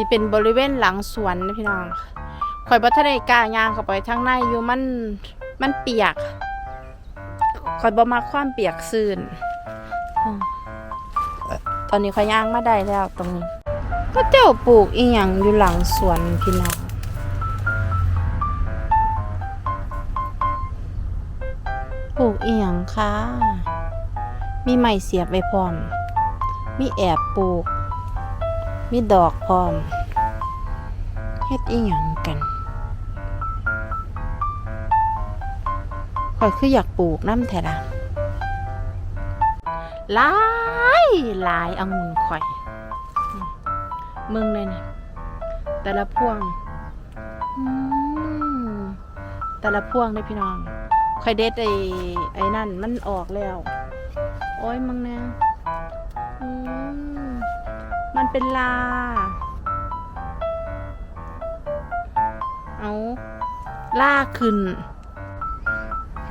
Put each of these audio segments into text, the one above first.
นี่เป็นบริเวณหลังสวนนะพี่น้องข่อยบ่ทันได้กล้าย่างเข้าไปทางในอยู่มันมันเปียกข่อยบ่มักความเปียกซื่นอืมตอนนี้ข่อยย่างมาได้แล้วตรงนี้ ก็เจ้าปลูกอีหยังอยู่หลังสวนพี่น้องปลูกอีหยังคะมีไม้เสียบไว้พร้อม มีแอบปลูก มีดอกพร้อมเฮ็ดอีหยังกันข่อยคืออยากปลูกน้ำแท้ละหลายหลายองุ่นข่อยมเมืองเลยเนี่ยแต่ละพวงอืมแต่ละพวงเลยพี่น้องข่อยเด็ดไอ้ไอ้นั่นมันออกแล้ว โอ้ยมึงเนี่ยอืมมัน เป็นลา เอาลากขึ้น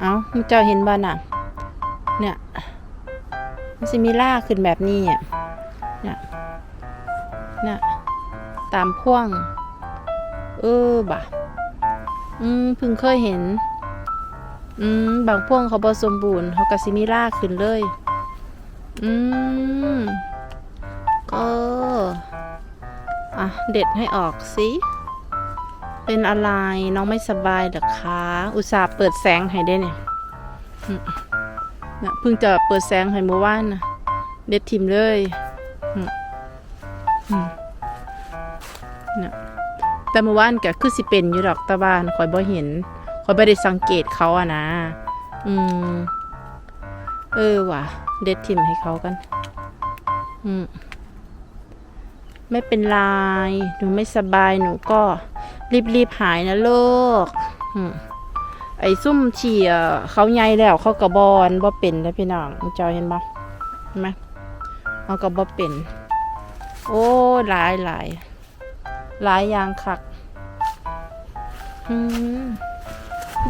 เอามึงเจ้าเห็นบ้าน่ะ เนี่ย มันจะมีลากขึ้นแบบนี้อะเนี่ยเนี่ยตามพ่วง เออบ่ะ อืมเพิ่งเคยเห็น อืม บางพ่วงเขาบอสมบูรณ์เขาก็สิมีลากขึ้นเลย อืม ก็ อะ เด็ดให้ออกสิเป็นอะไรน้องไม่สบายเหรอคะ อุตส่าห์เปิดแสงให้ได้เนี่ยเนี่ยเพิ่งจะเปิดแสงให้เมื่อวานนะเด็ดทิมเลยแต่เมื่อวานก็คือสิเป็นอยู่ดอกตะบ้านคอยบ่เห็นคอยบ่ได้สังเกตเขาอะนะ อืม เออว่ะ เด็ดทิมให้เขากัน อืม ไม่เป็นไรหนูไม่สบายหนูก็รีบๆหายนะลูกไอ้ซุ่มเฉียเขาใหญ่แล้วเขากระบอนบ่เป็นแล้วพี่น้องมึงเจ้าเห็นบ่เห็นไหมเขากระบ่เป็น โอ้หลายหลายหลายอย่างคัก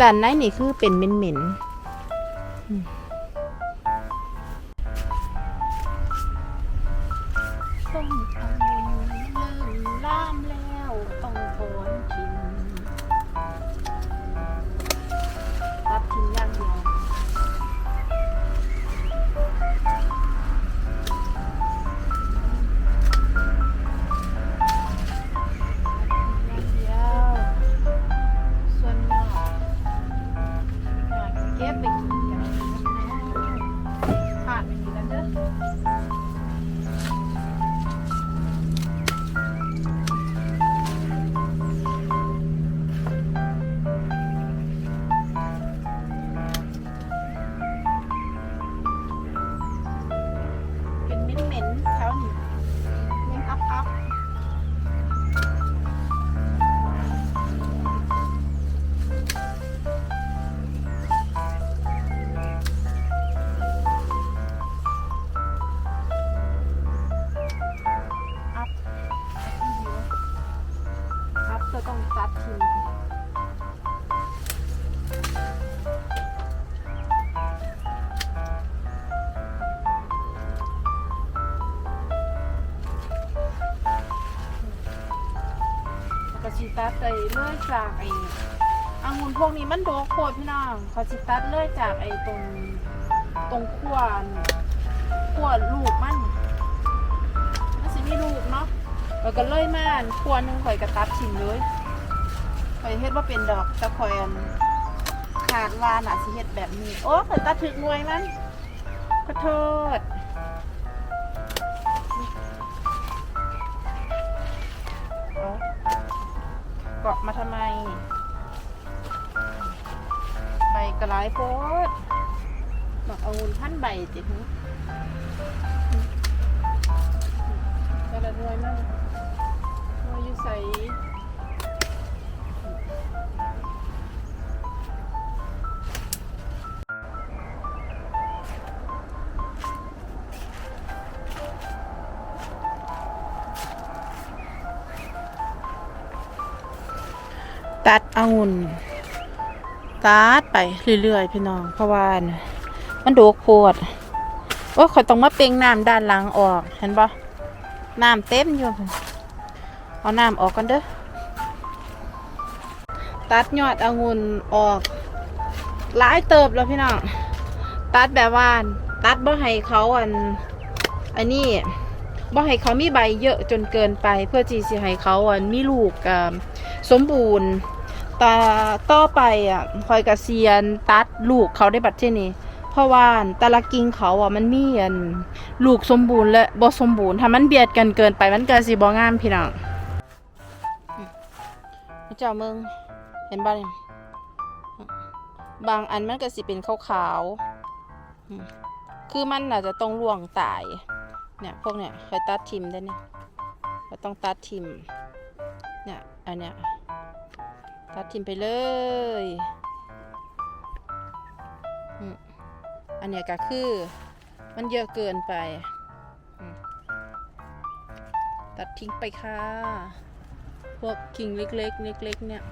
ด้านในนี่คือเป็นเหม็นๆ สิตัดไปเลื่อยจากไอ้องุ่นพวกนี้มันโดกโคตรพี่น้องเขาสิตัดเลื่อยจากไอ้ตรงตรงขั้วนี่ขั้วลูกมันมันสิมีลูกเนาะแล้วก็เลื่อยมานขั้วหนึ่งข่อยก็ตัดทิ้งเลยข่อยเฮ็ดว่าเป็นดอกต่ข่อยอันขาดวาน่ะสิเฮ็ดแบบนี้ โอ้ข่อยตัดถึงวยมันขอโทษ กาะมาทำไม ใบกระไรโพดบอกเอาวุนพันใบจิ ตัดองุ่นตัดไปเรื่อยๆพี่น้อง เพราะว่ามันโดกโพดโอ้ยขอยต้องมาเปล่งน้ำด้านหลังออก เห็นปะน้ำเต็มอยู่ เอาน้ำออกกันเด้อ ตัดยอดองุ่นออกหลายเติบแล้วพี่น้อง ตัดแบบว่าตัดบ่ให้เขาอัน อันนี้บ่ให้เขามีใบเยอะจนเกินไป เพื่อที่จะให้เขาอันมีลูกสมบูรณ์ ตาต่อไปอะคอยกระเซียนตัดลูกเขาได้บัดเช่นนี้เพราะว่าแต่ละกิ่งเขาอะมันมีอันลูกสมบูรณ์และบ่สมบูรณ์ถ้ามันเบียดกันเกินไปมันเก็สิบ่งามพี่น้องเจ้าเมืองเห็นบ้าเนี่ยบางอันมันก็สิเป็นขาวๆอืมคือมันอาจจะต้องล่วงตาย เนี่ยพวกเนี่ยเคยตัดทิมได้เนี่ยเราต้องตัดทิมเนี่ยอันเนี้ย ตัดทิมไปเลย อันเนี้ยก็คือมันเยอะเกินไป ตัดทิ้งไปค่ะ พวกกิ่งเล็กๆเล็กๆเนี่ย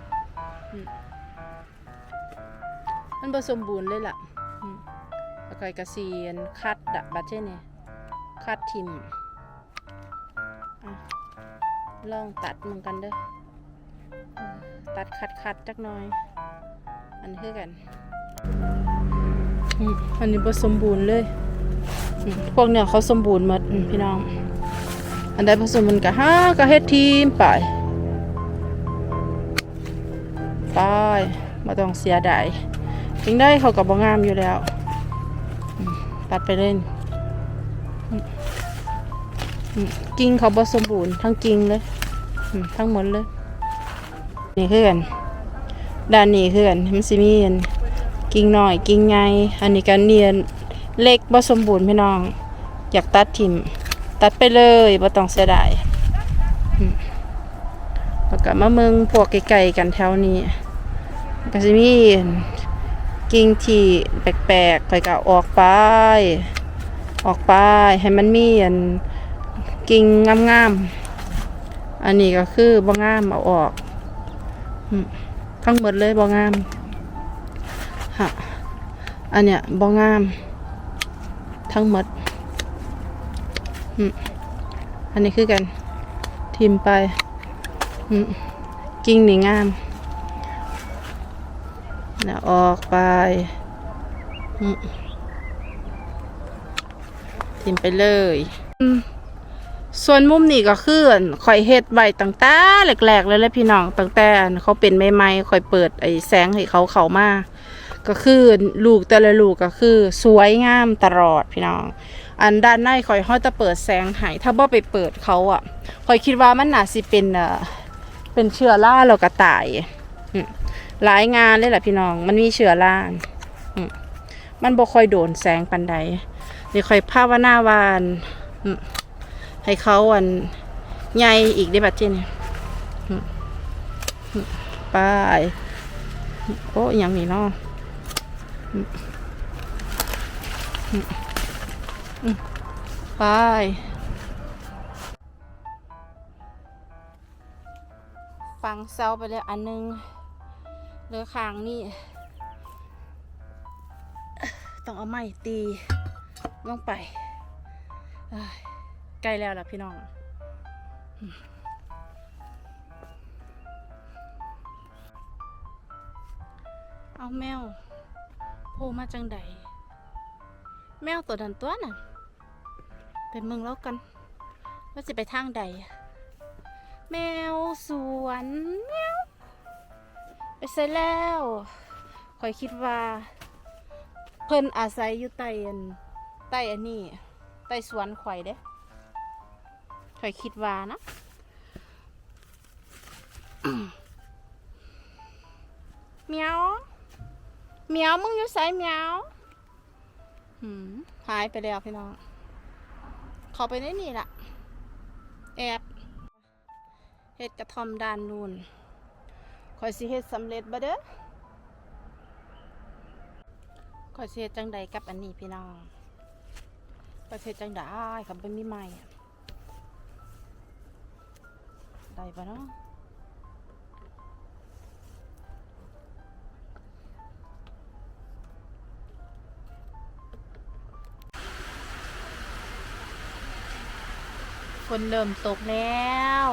มันผสมบูรณ์เลยล่ะอืมแล้วก็กระเซียนคัดดะบัดเช่นเนี่ยคัดทิมลองตัดมึงกันเด้อ ตัดคัดคัดจักหน่อย อันนี้คือกันอันนี้ผสมบูรณ์เลย พวกเนี่ยเขาสมบูรณ์หมดพี่น้อง อันใดผสมมันก็ห้าก็เฮ็ดทีมไปไปมาต้องเสียดายยิงได้เขากับบงามอยู่แล้ว ตัดไปเล่นอืมกิ่งเขาบ่สมบูรณ์ทั้งกิ่งเลยทั้งหมดเลย นี่คือกันด้านนี้คือกันมันสิมีอันกิ่งหน้อยกิ่งใหญ่อันนี้กันเนียนเล็กบ่สมบูรณ์พี่น้อง อยากตัดทิมตัดไปเลยบ่ต้องเสียดายแล้วก็มาเมืองพวกไกลๆกันแถวนี้ก็สิมีกิ่งที่แปลกๆค่อยก็อออกไป ออกไปให้มันมีอันกิ่งงามๆอันนี้ก็คือบ่งามเอาออก ทั้งหมดเลยบ่งามฮะอันเนี้ยบ่งาม ทั้งหมดอันนี้คือกัน ทิมไปกิ่งนี่งามเนี่ยออกไปทิมไปเลยอืม ส่วนมุมนี้ก็คือข่อยเฮ็ดไว้ตั้งแต่แรกๆเลยแหละพี่น้องตั้งแต่อันเขาเป็นใหม่ๆข่อยเปิดไอ้แสงให้เขาเข้ามาก็คือลูกแต่ละลูกก็คือ สวยงามตลอดพี่น้อง อันด้านในข่อยเฮาจะเปิดแสงให้ถ้าบ่ไปเปิดเขาอะข่อยคิดว่ามันน่าสิเป็นเอ่อเป็นเชื้อราแล้วก็ตายหลายงานเลยแหละพี่น้อง มันมีเชื้อรามันบ่ค่อยโดนแสงปานใดนี่ข่อยภาวนาวาอันอื ให้เขาอันใหญ่อีกได้บัดเจนี่ไปโอ้อย่างนี้เนาะไปฟังเซาไปเลยอันหนึงเลือคางนี่ ต้องเอาไม้ตีลงไปเอ้ ใกล้แล้วล่ะพี่น้องเอาแมวโผล่มาจังใดแมวตัวดันตัวน่ะเป็นมึงแล้วกัน ว่าจะไปทางใด แมวสวนแมวไปใส่แล้วคอยคิดว่า เพิ่นอาศัยอยู่ใต้อันใต้อันนี้ใต้สวนข่อยเด้ ข่อยคิดว่านะเหมียวเหมียวมึงอยู่ไสเหมียวหืมหายไปแล้วพี่น้องเขาไปได้นี่ล่ะแอบเฮ็ดกระทอมด้านนู่นข่อยสิเฮ็ดสำเร็จบ่เด้อข่อยสิเฮ็ดจังใดกับอันนี้พี่น้องประเทศจังได้ครับเป็นมีใหม่อะ ได้ปะเนาะฝนเดิมตกแล้ว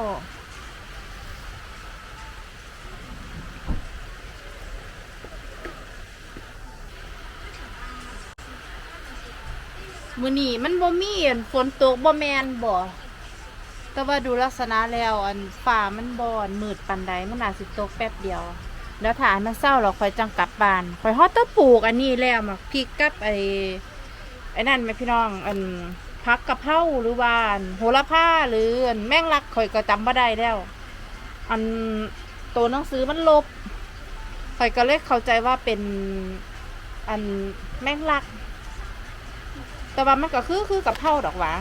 มือนี่มันบ่มีฝนตกบ่แมนบ่ แต่ว่าดูลักษณะแล้วอันฟ้ามันบอนมืดปานใดมันอาจสิตกแป๊บเดียว แล้วถ้าอันมันเศร้าเราคอยจังกลับบ้านคอยฮอดแตะปลูกอันนี้แล้วมักพริกกับไอ้ไอ้นั่นไหมพี่น้องอันผักกะเพราหรือว่านโหระพาหรืออันแมงลักข่อยก็จำบ่ได้แล้ว อันตัวหนังสือมันลบข่อยก็เลยเข้าใจว่าเป็นอันแมงลัก แต่ว่ามันก็คือคือกับเท่าดอกหวา